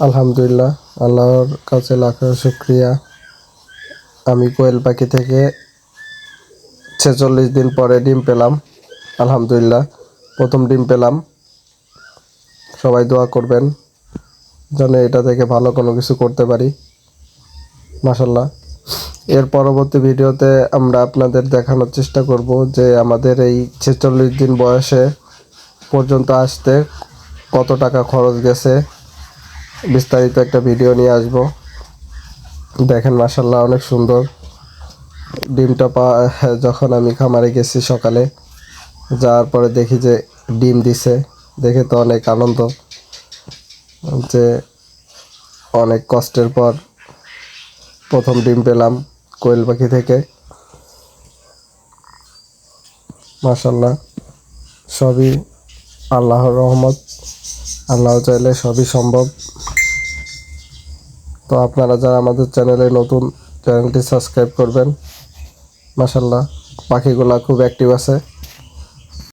আলহামদুলিল্লাহ, আল্লাহর কাছে লাখো শুক্রিয়া। আমি কোয়েল পাখি থেকে ছেচল্লিশ দিন পরে ডিম পেলাম, আলহামদুলিল্লাহ, প্রথম ডিম পেলাম। সবাই দোয়া করবেন, যেন এটা থেকে ভালো কোনো কিছু করতে পারি মাসাল্লাহ এর পরবর্তী ভিডিওতে আমরা আপনাদের দেখানোর চেষ্টা করব যে আমাদের এই ছেচল্লিশ দিন বয়সে পর্যন্ত আসতে কত টাকা খরচ গেছে বিস্তারিত একটা ভিডিও নিয়ে আসব। দেখেন মাসাল্লাহ অনেক সুন্দর। ডিমটা পা, যখন আমি খামারে গেছি সকালে, যাওয়ার পরে দেখি যে ডিম দিছে। দেখে তো অনেক আনন্দ যে অনেক কষ্টের পর প্রথম ডিম পেলাম কোয়েল পাখি থেকে। মাসাল্লাহ সবই আল্লাহর রহমত। আল্লাহ চাইলে সবই সম্ভব। তো আপনারা যারা আমাদের চ্যানেলে নতুন, চ্যানেলটি সাবস্ক্রাইব করবেন। মাসাল্লাহ পাখিগুলা খুব অ্যাক্টিভ আছে।